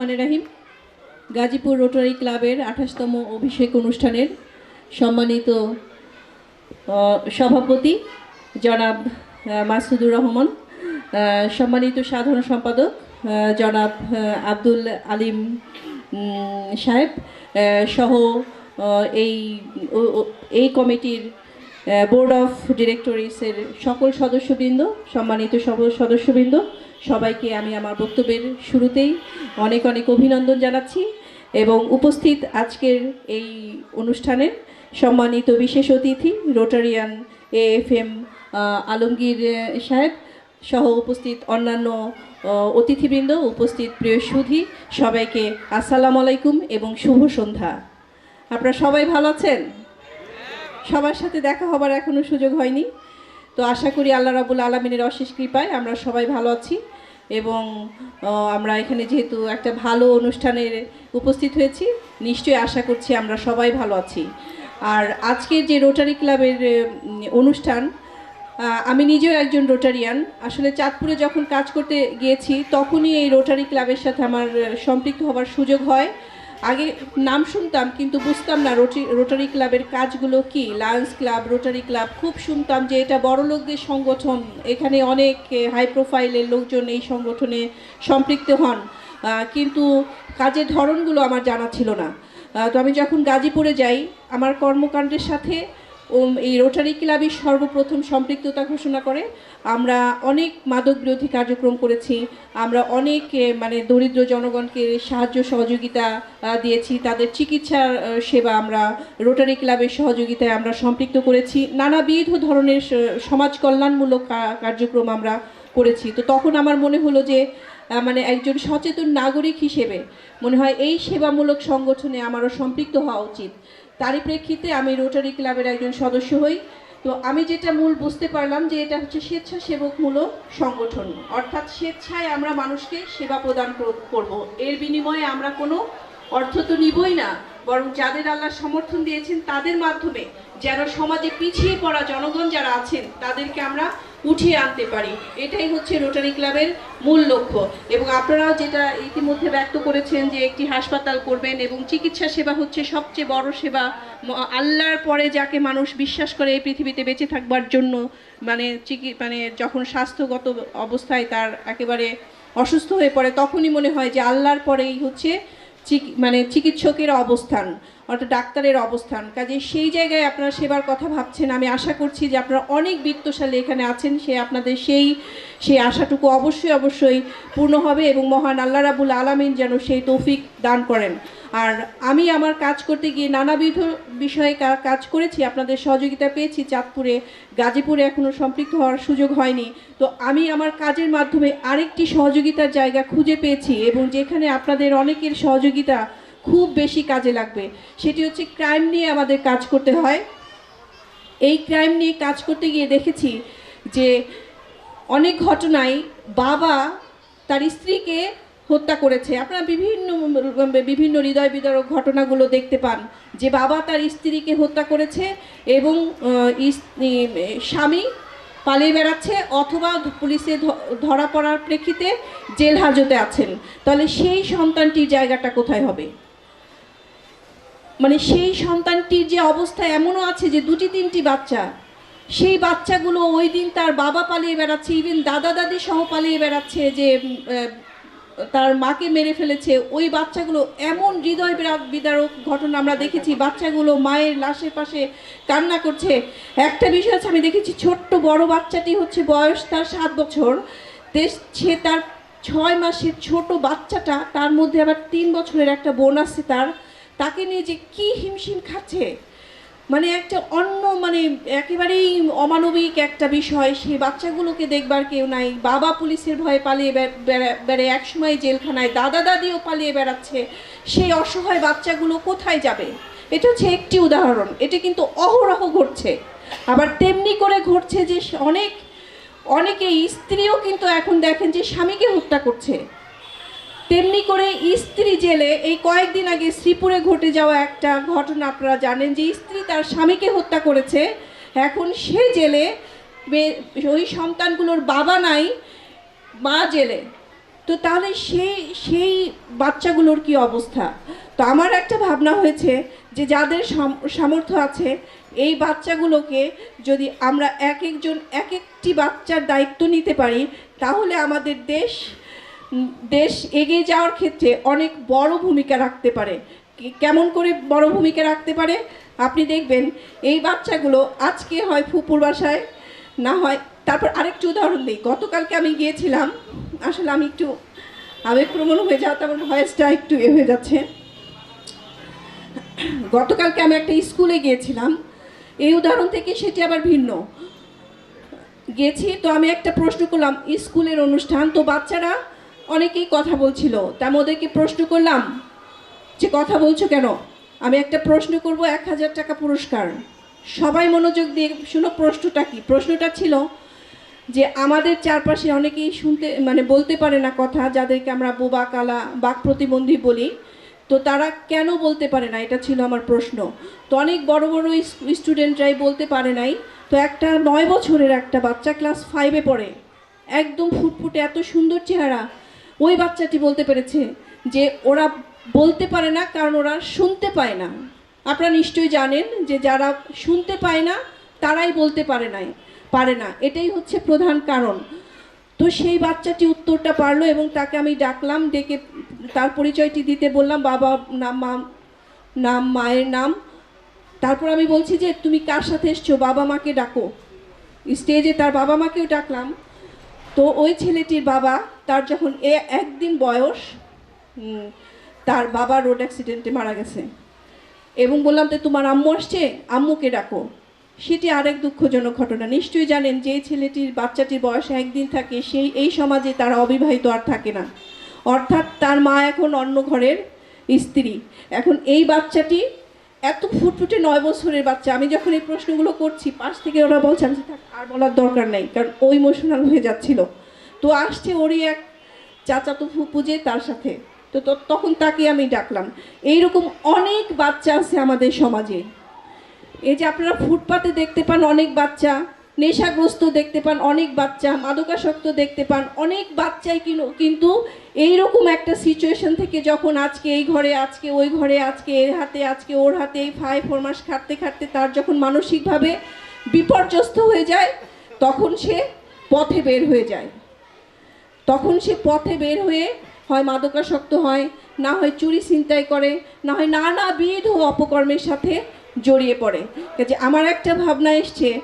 রাহিম, Gazipur rotary ক্লাবের আঠাশতম অভিষেক অনুষ্ঠানের সম্মানিত সভাপতি জনাব মাসুদুর রহমান সম্মানিত সাধারণ সম্পাদক জনাব আব্দুল আলিম সাহেব সহ এই এই কমিটির বোর্ড অফ ডিরেক্টরিসের সকল সদস্যবৃন্দ, সম্মানিত সদস্যবৃন্দ সবাইকে আমি আমার বক্তব্যের শুরুতেই অনেক অনেক অভিনন্দন জানাচ্ছি এবং উপস্থিত আজকের এই অনুষ্ঠানের সম্মানিত বিশেষ অতিথি Rotarian A F M Alamgir সাহেব সহ উপস্থিত অন্যান্য অতিথিবৃন্দ, উপস্থিত প্রিয় সুধি, সবাইকে আসসালামু আলাইকুম এবং শুভ সন্ধ্যা। আপনারা সবাই ভালো আছেন? সবার সাথে দেখা হবার এখনও সুযোগ হয়নি। তো আশা করি আল্লাহ রাবুল আলমিনের অশেষ কৃপায় আমরা সবাই ভালো আছি এবং আমরা এখানে যেহেতু একটা ভালো অনুষ্ঠানের উপস্থিত হয়েছি, নিশ্চয়ই আশা করছি আমরা সবাই ভালো আছি। আর আজকের যে রোটারি ক্লাবের অনুষ্ঠান আমি নিজেও একজন রোটারিয়ান আসলে চাঁদপুরে যখন কাজ করতে গিয়েছি, তখনই এই রোটারি ক্লাবের সাথে আমার সম্পৃক্ত হবার সুযোগ হয়। আগে নাম শুনতাম, কিন্তু বুঝতাম না রোটি রোটারি ক্লাবের কাজগুলো কি। লায়ন্স ক্লাব রোটারি ক্লাব খুব শুনতাম যে এটা বড় লোকদের সংগঠন। এখানে অনেক হাই প্রোফাইলের লোকজন এই সংগঠনে সম্পৃক্ত হন। কিন্তু কাজের ধরনগুলো আমার জানা ছিল না। তো আমি যখন গাজীপুরে যাই, আমার কর্মকাণ্ডের সাথে এই রোটারি ক্লাবই সর্বপ্রথম সম্পৃক্ততা ঘোষণা করে। আমরা অনেক মাদক বিরোধী কার্যক্রম করেছি। আমরা অনেক মানে দরিদ্র জনগণকে সাহায্য সহযোগিতা দিয়েছি। তাদের চিকিৎসার সেবা আমরা রোটারি ক্লাবের সহযোগিতায় আমরা সম্পৃক্ত করেছি। নানাবিধ ধরনের সমাজ কল্যাণমূলক কার্যক্রম আমরা করেছি। তো তখন আমার মনে হলো যে মানে একজন সচেতন নাগরিক হিসেবে মনে হয় এই সেবামূলক সংগঠনে আমারও সম্পৃক্ত হওয়া উচিত। তারই প্রেক্ষিতে আমি রোটারি ক্লাবের একজন সদস্য হই। তো আমি যেটা মূল বুঝতে পারলাম যে এটা হচ্ছে স্বেচ্ছাসেবকমূলক সংগঠন। অর্থাৎ স্বেচ্ছায় আমরা মানুষকে সেবা প্রদান কর- করব। এর বিনিময়ে আমরা কোনো অর্থ তো নিবই না, বরং যাদের আল্লাহ সমর্থন দিয়েছেন তাদের মাধ্যমে যেন সমাজে পিছিয়ে পড়া জনগণ যারা আছেন তাদেরকে আমরা উঠিয়ে আনতে পারি। এটাই হচ্ছে রোটারি ক্লাবের মূল লক্ষ্য। এবং আপনারাও যেটা ইতিমধ্যে ব্যক্ত করেছেন যে একটি হাসপাতাল করবেন এবং চিকিৎসা সেবা হচ্ছে সবচেয়ে বড় সেবা আল্লাহর পরে যাকে মানুষ বিশ্বাস করে এই পৃথিবীতে বেঁচে থাকবার জন্য মানে চিকি মানে যখন স্বাস্থ্যগত অবস্থায় তার একেবারে অসুস্থ হয়ে পড়ে, তখনই মনে হয় যে আল্লাহর পরেই হচ্ছে মানে চিকিৎসকের অবস্থান। অর্থাৎ ডাক্তারের অবস্থান। কাজে সেই জায়গায় আপনারা সেবার কথা ভাবছেন। আমি আশা করছি যে আপনারা অনেক বৃত্তশালী এখানে আছেন। সে আপনাদের সেই সেই আশাটুকু অবশ্যই অবশ্যই পূর্ণ হবে এবং মহান আল্লাহ রাবুল আলামিন যেন সেই তৌফিক দান করেন। আর আমি আমার কাজ করতে গিয়ে নানাবিধ বিষয়ে কাজ করেছি। আপনাদের সহযোগিতা পেয়েছি। চাঁদপুরে, গাজীপুরে এখনও সম্পৃক্ত হওয়ার সুযোগ হয়নি। তো আমি আমার কাজের মাধ্যমে আরেকটি সহযোগিতার জায়গা খুঁজে পেয়েছি এবং যেখানে আপনাদের অনেকের সহযোগিতা খুব বেশি কাজে লাগবে। সেটি হচ্ছে ক্রাইম নিয়ে আমাদের কাজ করতে হয়। এই ক্রাইম নিয়ে কাজ করতে গিয়ে দেখেছি যে অনেক ঘটনায় বাবা তার স্ত্রীকে হত্যা করেছে। আপনারা বিভিন্ন বিভিন্ন হৃদয় বিদারক ঘটনাগুলো দেখতে পান যে বাবা তার স্ত্রীকে হত্যা করেছে এবং স্বামী পালিয়ে বেড়াচ্ছে অথবা পুলিশে ধরা পড়ার প্রেক্ষিতে জেল হাজতে আছেন। তাহলে সেই সন্তানটির জায়গাটা কোথায় হবে? মানে সেই সন্তানটির যে অবস্থা এমনও আছে যে দুটি তিনটি বাচ্চা, সেই বাচ্চাগুলো ওই দিন তার বাবা পালিয়ে বেড়াচ্ছে ইভেন দাদা দাদি সহ পালিয়ে বেড়াচ্ছে যে তার মাকে মেরে ফেলেছে, ওই বাচ্চাগুলো এমন হৃদয় বিদারক ঘটনা আমরা দেখেছি, বাচ্চাগুলো মায়ের লাশের পাশে কান্না করছে। একটা বিষয় আছে, আমি দেখেছি ছোট্ট বড় বাচ্চাটি হচ্ছে বয়স তার সাত বছর সে তার ছয় মাসের ছোট বাচ্চাটা, তার মধ্যে আবার তিন বছরের একটা বোন আছে তার তাকে নিয়ে যে কি হিমশিম খাচ্ছে? মানে একটা অন্য মানে একেবারেই অমানবিক একটা বিষয়। সেই বাচ্চাগুলোকে দেখবার কেউ নাই। বাবা পুলিশের ভয়ে পালিয়ে বেড়া- বেড়ে একসময় জেলখানায় দাদা দাদিও পালিয়ে বেড়াচ্ছে। সেই অসহায় বাচ্চাগুলো কোথায় যাবে? এটা হচ্ছে একটি উদাহরণ। এটা কিন্তু অহরহ ঘটছে। আবার তেমনি করে ঘটছে যে অনেক অনেকে স্ত্রীও কিন্তু এখন দেখেন যে স্বামীকে হত্যা করছে। তেমনি করে স্ত্রী জেলে এই কয়েকদিন আগে শ্রীপুরে ঘটে যাওয়া একটা ঘটনা আপনারা জানেন যে স্ত্রী তার স্বামীকে হত্যা করেছে। এখন সে জেলে ওই সন্তানগুলোর বাবা নাই, মা জেলে। তো তাহলে সেই সেই বাচ্চাগুলোর কি অবস্থা? তো আমার একটা ভাবনা হয়েছে যে যাদের সামর্থ্য আছে, এই বাচ্চাগুলোকে যদি আমরা এক একজন এক একটি বাচ্চার দায়িত্ব নিতে পারি, তাহলে আমাদের দেশ দেশ এগিয়ে যাওয়ার ক্ষেত্রে অনেক বড় ভূমিকা রাখতে পারে। কেমন করে বড় ভূমিকা রাখতে পারে? আপনি দেখবেন এই বাচ্চাগুলো আজকে হয় ফুপুর বাসায়, না হয়, তারপর আরেকটু উদাহরণ দিই। গতকালকে আমি গিয়েছিলাম, আসলে আমি একটু আবেগপ্রবণ হয়ে যাওয়া আমার ভয়েসটা একটু এ হয়ে যাচ্ছে। গতকালকে আমি একটা স্কুলে গিয়েছিলাম, এই উদাহরণ থেকে সেটি আবার ভিন্ন। গেছি, তো আমি একটা প্রশ্ন করলাম, স্কুলের অনুষ্ঠান, তো বাচ্চারা অনেকেই কথা বলছিল, তা ওদেরকে প্রশ্ন করলাম, যে কথা বলছো কেন? আমি একটা প্রশ্ন করব, এক হাজার টাকা পুরস্কার। সবাই মনোযোগ দিয়ে শুনো, প্রশ্নটা কি? প্রশ্নটা ছিল যে আমাদের চারপাশে অনেকেই শুনতে মানে বলতে পারে না কথা, যাদেরকে আমরা বোবা, কালা, বাক প্রতিবন্ধী বলি, তো তারা কেন বলতে পারে না? এটা ছিল আমার প্রশ্ন। তো অনেক বড় বড় স্টুডেন্টরাই বলতে পারে নাই। তো একটা নয় বছরের একটা বাচ্চা ক্লাস ফাইভে পড়ে। একদম ফুটফুটে এত সুন্দর চেহারা। ওই বাচ্চাটি বলতে পেরেছে যে ওরা বলতে পারে না, কারণ ওরা শুনতে পায় না। আপনারা নিশ্চয়ই জানেন যে যারা শুনতে পায় না, তারাই বলতে পারে নাই, পারে না। এটাই হচ্ছে প্রধান কারণ। তো সেই বাচ্চাটি উত্তরটা পারল এবং তাকে আমি ডাকলাম, ডেকে তার পরিচয়টি দিতে বললাম, বাবা, নাম মা, নাম, মায়ের নাম। তারপর আমি বলছি যে, তুমি কার সাথে এসছো? বাবা মাকে ডাকো। স্টেজে তার বাবা মাকেও ডাকলাম। তো ওই ছেলেটির বাবা, তার যখন এ একদিন বয়স তার বাবা রোড অ্যাক্সিডেন্টে মারা গেছে। এবং বললাম যে তোমার আম্মু আসছে? আম্মুকে ডাকো। সেটি আরেক দুঃখজনক ঘটনা। নিশ্চয়ই জানেন, যে ছেলেটির বাচ্চাটির বয়স একদিন থাকে, সেই, এই সমাজে তারা অবিবাহিত আর থাকে না। অর্থাৎ তার মা এখন অন্য ঘরের স্ত্রী। এখন এই বাচ্চাটি এত ফুটফুটে নয় বছরের বাচ্চা। আমি যখন এই প্রশ্নগুলো করছি পাশ থেকে ওরা বলছে আমি "থাক, আর বলার দরকার নেই কারণ ও ইমোশনাল হয়ে যাচ্ছিল। তো আসছে ওরই এক চাচা তো ফুপু যে তার সাথে। তো তো- তখন তাকে আমি ডাকলাম। এইরকম অনেক বাচ্চা আছে আমাদের সমাজে। এই যে আপনারা ফুটপাতে দেখতে পান অনেক বাচ্চা নেশাগ্রস্ত দেখতে পান, অনেক বাচ্চা, মাদকাসক্ত দেখতে পান, অনেক বাচ্চাই কিনো- কিন্তু এইরকম একটা সিচুয়েশন থেকে যখন আজকে এই ঘরে, আজকে ওই ঘরে, আজকে এর হাতে, আজকে ওর হাতে এই ফাই ফোর মাস খাটতে খাটতে তার যখন মানসিকভাবে বিপর্যস্ত হয়ে যায়, তখন সে পথে বের হয়ে যায়। তখন সে পথে বের হয়ে হয় মাদকাসক্ত হয়, না হয় চুরি ছিনতাই করে, না হয় নানাবিধ অপকর্মের সাথে জড়িয়ে পড়ে। কাজে আমার একটা ভাবনা এসছে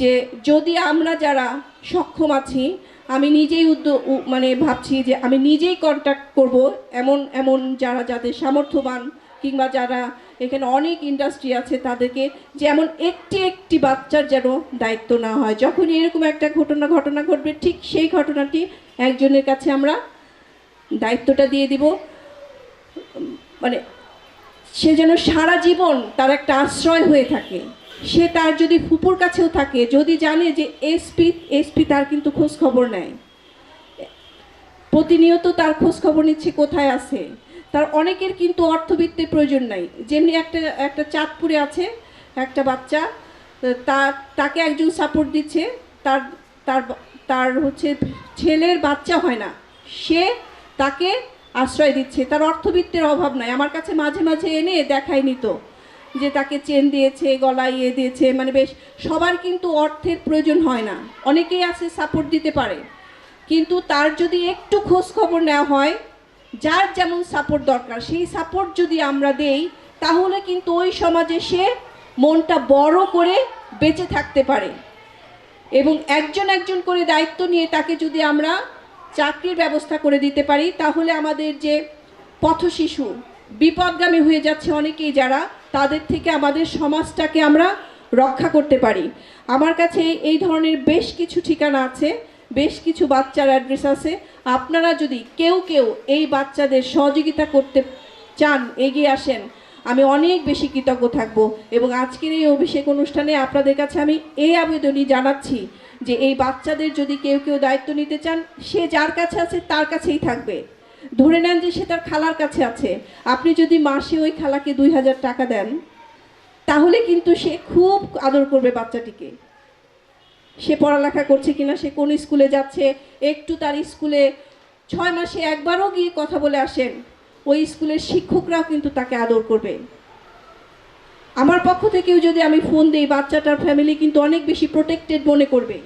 যে যদি আমরা যারা সক্ষম আছি, আমি নিজেই উদ্যোগ মানে ভাবছি যে আমি নিজেই কন্ট্যাক্ট করব এমন এমন যারা যাদের সামর্থ্যবান কিংবা যারা এখানে অনেক ইন্ডাস্ট্রি আছে তাদেরকে যেমন একটি একটি বাচ্চার যেন দায়িত্ব না হয়। যখন এরকম একটা ঘটনা ঘটনা ঘটবে, ঠিক সেই ঘটনাটি একজনের কাছে আমরা দায়িত্বটা দিয়ে দিব। মানে সে যেন সারা জীবন তার একটা আশ্রয় হয়ে থাকে। সে তার যদি ফুপুর কাছেও থাকে, যদি জানে যে এসপি এসপি তার কিন্তু খোঁজ খবর নেয়। প্রতিনিয়ত তার খোঁজ খবর নিচ্ছে কোথায় আছে। তার অনেকের কিন্তু অর্থবিত্তের প্রয়োজন নাই। যেমনি একটা একটা চাঁদপুরে আছে, একটা বাচ্চা তার তাকে একজন সাপোর্ট দিচ্ছে, তার তার তার হচ্ছে ছেলের বাচ্চা হয় না। সে তাকে আশ্রয় দিচ্ছে। তার অর্থবিত্তের অভাব নাই। আমার কাছে মাঝে মাঝে এনে দেখাই নিত যে তাকে চেন দিয়েছে, গলায় ইয়ে দিয়েছে মানে বেশ সবার কিন্তু অর্থের প্রয়োজন হয় না। অনেকেই আছে সাপোর্ট দিতে পারে। কিন্তু তার যদি একটু খোঁজ খবর নেওয়া হয়, যার যেমন সাপোর্ট দরকার, সেই সাপোর্ট যদি আমরা দেই, তাহলে কিন্তু ওই সমাজে সে মনটা বড় করে বেঁচে থাকতে পারে। এবং একজন একজন করে দায়িত্ব নিয়ে তাকে যদি আমরা চাকরির ব্যবস্থা করে দিতে পারি, তাহলে আমাদের যে পথশিশু, বিপদগামী হয়ে যাচ্ছে অনেকেই যারা তাদের থেকে আমাদের সমাজটাকে আমরা রক্ষা করতে পারি। আমার কাছে এই ধরনের বেশ কিছু ঠিকানা আছে, বেশ কিছু বাচ্চার অ্যাড্রেস আছে। আপনারা যদি কেউ কেউ এই বাচ্চাদের সহযোগিতা করতে চান, এগিয়ে আসেন, আমি অনেক বেশি কৃতজ্ঞ থাকব এবং আজকের এই অভিষেক অনুষ্ঠানে আপনাদের কাছে আমি এই আবেদনই জানাচ্ছি যে এই বাচ্চাদের যদি কেউ কেউ দায়িত্ব নিতে চান, সে যার কাছে আছে তার কাছেই থাকবে। ধরে নেন যে সে তার খালার কাছে আছে। আপনি যদি মাসে ওই খালাকে দুই হাজার টাকা দেন, তাহলে কিন্তু সে খুব আদর করবে বাচ্চাটিকে। সে পড়ালেখা করছে কিনা, সে কোন স্কুলে যাচ্ছে, একটু তার স্কুলে ছয় মাসে একবারও গিয়ে কথা বলে আসেন, ওই স্কুলের শিক্ষকরাও কিন্তু তাকে আদর করবে। আমার পক্ষ থেকেও যদি আমি ফোন দিই, বাচ্চাটার ফ্যামিলি কিন্তু অনেক বেশি প্রোটেক্টেড মনে করবে।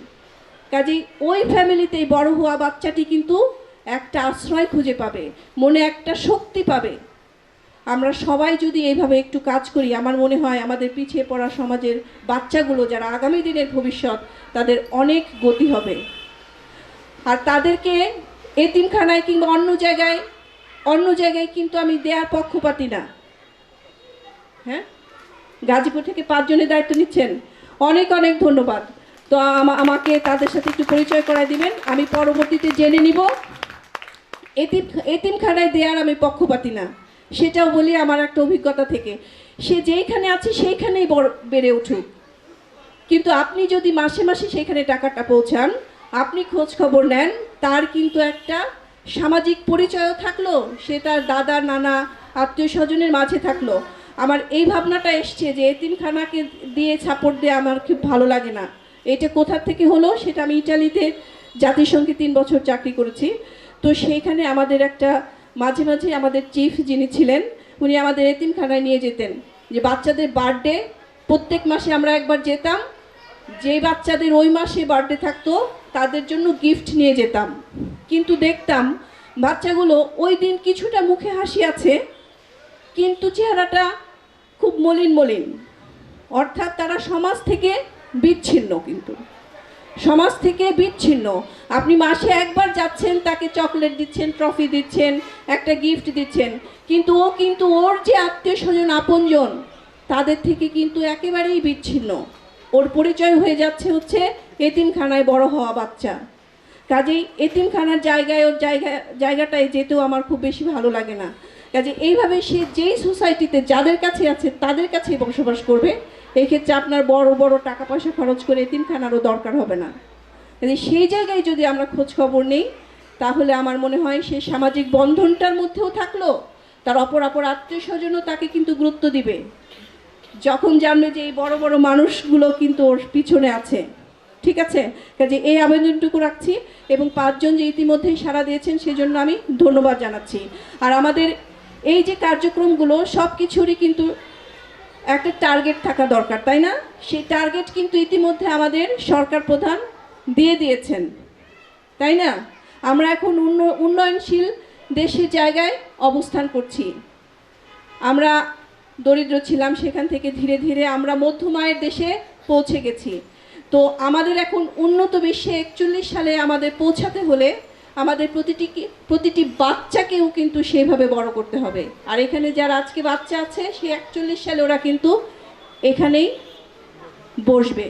কাজেই ওই ফ্যামিলিতেই বড় হওয়া বাচ্চাটি কিন্তু একটা আশ্রয় খুঁজে পাবে, মনে একটা শক্তি পাবে। আমরা সবাই যদি এইভাবে একটু কাজ করি, আমার মনে হয় আমাদের পিছিয়ে পড়া সমাজের বাচ্চাগুলো যারা আগামী দিনের ভবিষ্যৎ, তাদের অনেক গতি হবে। আর তাদেরকে এতিমখানায় কিংবা অন্য জায়গায় অন্য জায়গায় কিন্তু আমি দেয়ার পক্ষপাতি না। হ্যাঁ? গাজীপুর থেকে পাঁচজনের দায়িত্ব নিচ্ছেন। অনেক অনেক ধন্যবাদ। তো আমাকে তাদের সাথে একটু পরিচয় করায় দিবেন। আমি পরবর্তীতে জেনে নিব। এতিম, এতিমখানায় দেওয়ার আমি পক্ষপাতি না। সেটাও বলি আমার একটা অভিজ্ঞতা থেকে। সে যেইখানে আছে, সেইখানেই বড় উঠুক। কিন্তু আপনি যদি মাসে মাসে সেখানে টাকাটা পৌঁছান, আপনি খোঁজ খবর নেন, তার কিন্তু একটা সামাজিক পরিচয়ও থাকল, সে তার দাদা, নানা, আত্মীয় স্বজনের মাঝে থাকল। আমার এই ভাবনাটা এসছে যে এতিমখানাকে দিয়ে ছাপড় দিয়ে আমার খুব ভালো লাগে না। এটা কোথা থেকে হলো, সেটা আমি ইটালিতে জাতিসংঘে তিন বছর চাকরি করেছি। তো সেইখানে আমাদের একটা, মাঝে মাঝে আমাদের চিফ যিনি ছিলেন, উনি আমাদের এতিমখানায় নিয়ে যেতেন। যে বাচ্চাদের বার্থডে প্রত্যেক মাসে আমরা একবার যেতাম। যে বাচ্চাদের ওই মাসে বার্থডে থাকতো, তাদের জন্য গিফট নিয়ে যেতাম। কিন্তু দেখতাম, বাচ্চাগুলো ওই দিন কিছুটা মুখে হাসি আছে, কিন্তু চেহারাটা খুব মলিন মলিন। অর্থাৎ তারা সমাজ থেকে বিচ্ছিন্ন কিন্তু। সমাজ থেকে বিচ্ছিন্ন। আপনি মাসে একবার যাচ্ছেন, তাকে চকলেট দিচ্ছেন, ট্রফি দিচ্ছেন, একটা গিফট দিচ্ছেন। কিন্তু ও কিন্তু ওর যে আত্মীয় স্বজন আপনজন, তাদের থেকে কিন্তু একেবারেই বিচ্ছিন্ন। ওর পরিচয় হয়ে যাচ্ছে হচ্ছে এতিমখানায় বড় হওয়া বাচ্চা। কাজেই এতিমখানার জায়গায়, ওর জায়গা, জায়গাটায় যেতেও আমার খুব বেশি ভালো লাগে না। কাজে এইভাবে সে যেই সোসাইটিতে যাদের কাছে আছে, তাদের কাছেই বসবাস করবে। এই ক্ষেত্রে আপনার বড় বড় টাকা পয়সা খরচ করে এতিমখানারও দরকার হবে না। কাজে সেই জায়গায় যদি আমরা খোঁজ খবর নেই, তাহলে আমার মনে হয় সে সামাজিক বন্ধনটার মধ্যেও থাকল, তার অপর অপর আত্মীয় স্বজনও তাকে কিন্তু গুরুত্ব দিবে। যখন জানবে যে এই বড় বড় মানুষগুলো কিন্তু ওর পিছনে আছে। ঠিক আছে? কাজে এই আবেদনটুকু রাখছি এবং পাঁচজন যে ইতিমধ্যেই সাড়া দিয়েছেন সেজন্য আমি ধন্যবাদ জানাচ্ছি। আর আমাদের এই যে কার্যক্রমগুলো সব কিছুরই কিন্তু একটা টার্গেট থাকা দরকার, তাই না? সেই টার্গেট কিন্তু ইতিমধ্যে আমাদের সরকার প্রধান দিয়ে দিয়েছেন, তাই না? আমরা এখন উন্ন- উন্নয়নশীল দেশের জায়গায় অবস্থান করছি। আমরা দরিদ্র ছিলাম, সেখান থেকে ধীরে ধীরে আমরা মধ্যমায়ের দেশে পৌঁছে গেছি। তো আমাদের এখন উন্নত বিশ্বে একচল্লিশ সালে আমাদের পৌঁছাতে হলে আমাদের প্রতিটি প্রতিটি বাচ্চাকেও কিন্তু সেইভাবে বড় করতে হবে। আর এখানে যারা আজকে বাচ্চা আছে সেই একচল্লিশ সালে ওরা কিন্তু এখানেই বসবে।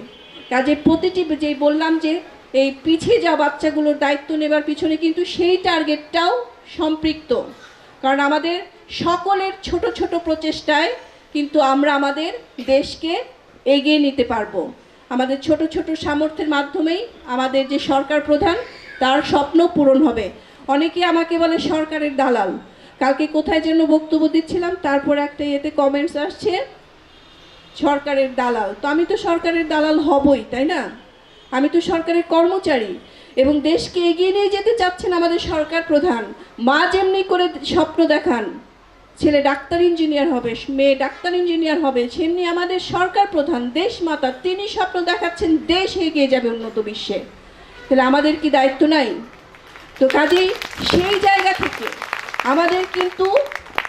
কাজে প্রতিটি যে বললাম যে, এই পিছিয়ে যাওয়া বাচ্চাগুলোর দায়িত্ব নেবার পিছনে কিন্তু সেই টার্গেটটাও সম্পৃক্ত। কারণ আমাদের সকলের ছোট ছোট প্রচেষ্টায় কিন্তু আমরা আমাদের দেশকে এগিয়ে নিতে পারব। আমাদের ছোট ছোট সামর্থ্যের মাধ্যমেই আমাদের যে সরকার প্রধান তার স্বপ্ন পূরণ হবে। অনেকে আমাকে বলে, সরকারের দালাল। কালকে কোথায় যেন বক্তব্য দিচ্ছিলাম, তারপর একটা ইয়েতে কমেন্টস আসছে, সরকারের দালাল। তো আমি তো সরকারের দালাল হবই, তাই না? আমি তো সরকারের কর্মচারী এবং দেশকে এগিয়ে নিয়ে যেতে চাচ্ছেন আমাদের সরকার প্রধান। মা যেমনি করে স্বপ্ন দেখান, ছেলে ডাক্তার ইঞ্জিনিয়ার হবে, মেয়ে ডাক্তার ইঞ্জিনিয়ার হবে, সেমনি আমাদের সরকার প্রধান, দেশ মাতা, তিনি স্বপ্ন দেখাচ্ছেন, দেশ এগিয়ে যাবে উন্নত বিশ্বে। তাহলে আমাদের কি দায়িত্ব নাই? তো কাজেই সেই জায়গা থেকে আমাদের কিন্তু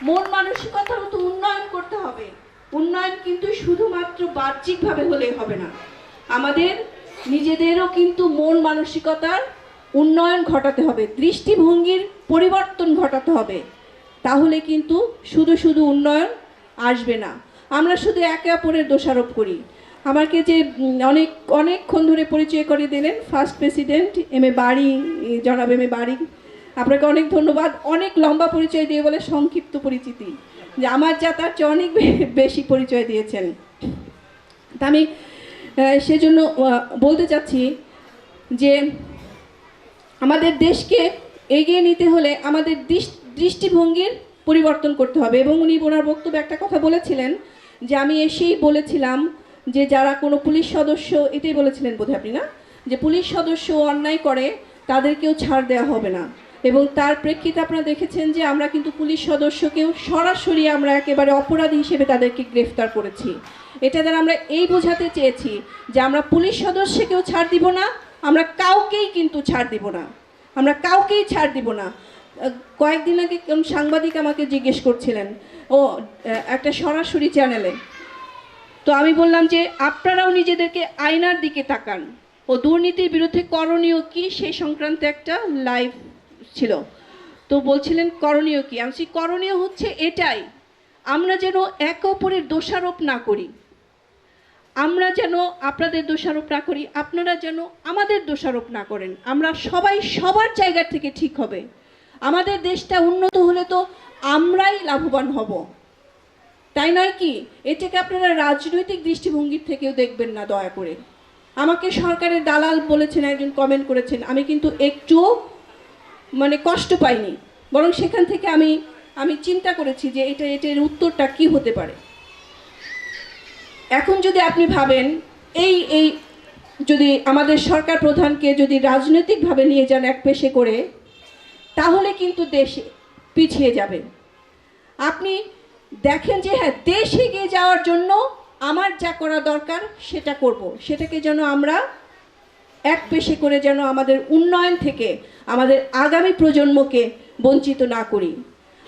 মন মানসিকতার মতো উন্নয়ন করতে হবে। উন্নয়ন কিন্তু শুধুমাত্র বাহ্যিকভাবে হলে হবে না। আমাদের নিজেদেরও কিন্তু মন মানসিকতার উন্নয়ন ঘটাতে হবে। দৃষ্টিভঙ্গির পরিবর্তন ঘটাতে হবে। তাহলে কিন্তু শুধু শুধু উন্নয়ন আসবে না। আমরা শুধু একে অপরের দোষারোপ করি। আমাকে যে অনেক, অনেকক্ষণ ধরে পরিচয় করে দিলেন ফার্স্ট প্রেসিডেন্ট, এম এ বাড়ি জনাব এম এ বাড়ি। আপনাকে অনেক ধন্যবাদ, অনেক লম্বা পরিচয় দিয়ে বলে সংক্ষিপ্ত পরিচিতি। যে আমার যা তার চেয়ে অনেক বেশি পরিচয় দিয়েছেন। তা আমি সেজন্য বলতে চাচ্ছি যে আমাদের দেশকে এগিয়ে নিতে হলে আমাদের দৃষ- দৃষ্টিভঙ্গির পরিবর্তন করতে হবে। এবং উনি ওনার বক্তব্যে একটা কথা বলেছিলেন যে আমি এসেই বলেছিলাম যে যারা কোনো পুলিশ সদস্য, এটাই বলেছিলেন বোধহয় আপনি না? যে পুলিশ সদস্য অন্যায় করে, তাদেরকেও ছাড় দেওয়া হবে না। এবং তার প্রেক্ষিতে আপনারা দেখেছেন যে আমরা কিন্তু পুলিশ সদস্যকেও সরাসরি আমরা একেবারে অপরাধী হিসেবে তাদেরকে গ্রেফতার করেছি। এটা দ্বারা আমরা এই বোঝাতে চেয়েছি যে আমরা পুলিশ সদস্যকেও ছাড় দিব না, আমরা কাউকেই কিন্তু ছাড় দিব না। আমরা কাউকেই ছাড় দিব না। কয়েকদিন আগে কোন সাংবাদিক আমাকে জিজ্ঞেস করছিলেন, ও একটা সরাসরি চ্যানেলে তো আমি বললাম যে আপনারাও নিজেদেরকে আয়নার দিকে তাকান। ও দুর্নীতির বিরুদ্ধে করণীয় কি সেই সংক্রান্ত একটা লাইভ ছিল। তো বলছিলেন, করণীয় কি? আমি করণীয় হচ্ছে এটাই, আমরা যেন একে অপরের দোষারোপ না করি। আমরা যেন আপনাদের দোষারোপ না করি, আপনারা যেন আমাদের দোষারোপ না করেন। আমরা সবাই সবার জায়গা থেকে ঠিক হবে। আমাদের দেশটা উন্নত হলে তো আমরাই লাভবান হব। তাই নয় কি? এটাকে আপনারা রাজনৈতিক দৃষ্টিভঙ্গির থেকেও দেখবেন না, দয়া করে। আমাকে সরকারের দালাল বলেছেন, একজন কমেন্ট করেছেন, আমি কিন্তু একটুও মানে কষ্ট পাইনি। বরং সেখান থেকে আমি আমি চিন্তা করেছি যে এটা, এটার উত্তরটা কি হতে পারে। এখন যদি আপনি ভাবেন, এই এই যদি আমাদের সরকার প্রধানকে যদি রাজনৈতিকভাবে নিয়ে যান এক পেশে করে, তাহলে কিন্তু দেশ পিছিয়ে যাবে। আপনি দেখেন যে হ্যাঁ দেশ এগিয়ে যাওয়ার জন্য আমার যা করা দরকার সেটা করব। সেটাকে যেন আমরা এক পেশে করে যেন আমাদের উন্নয়ন থেকে আমাদের আগামী প্রজন্মকে বঞ্চিত না করি।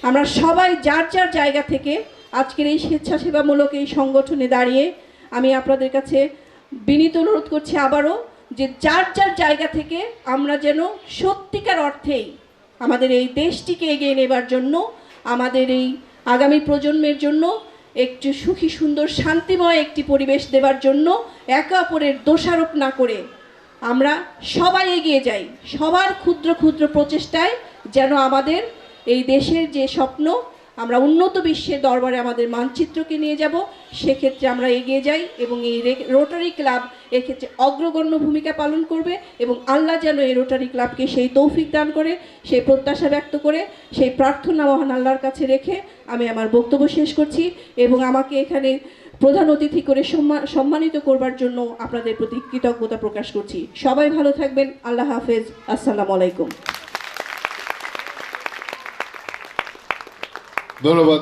আমরা সবাই যার যার জায়গা থেকে আজকের এই স্বেচ্ছাসেবামূলক এই সংগঠনে দাঁড়িয়ে আমি আপনাদের কাছে বিনীত অনুরোধ করছি আবারও যে যার যার জায়গা থেকে আমরা যেন সত্যিকার অর্থেই আমাদের এই দেশটিকে এগিয়ে নেবার জন্য আমাদের এই আগামী প্রজন্মের জন্য একটু সুখী, সুন্দর, শান্তিময় একটি পরিবেশ দেবার জন্য একে অপরের দোষারোপ না করে আমরা সবাই এগিয়ে যাই। সবার ক্ষুদ্র ক্ষুদ্র প্রচেষ্টায় যেন আমাদের এই দেশের যে স্বপ্ন আমরা উন্নত বিশ্বের দরবারে আমাদের মানচিত্রকে নিয়ে যাব। সেক্ষেত্রে আমরা এগিয়ে যাই এবং এই রোটারি ক্লাব এক্ষেত্রে অগ্রগণ্য ভূমিকা পালন করবে এবং আল্লাহ যেন এই রোটারি ক্লাবকে সেই তৌফিক দান করে, সেই প্রত্যাশা ব্যক্ত করে, সেই প্রার্থনা মহান আল্লাহর কাছে রেখে আমি আমার বক্তব্য শেষ করছি এবং আমাকে এখানে প্রধান অতিথি করে সম্মা- সম্মানিত করবার জন্য আপনাদের প্রতি কৃতজ্ঞতা প্রকাশ করছি। সবাই ভালো থাকবেন। আল্লাহ হাফেজ। আসসালামু আলাইকুম। ধন্যবাদ।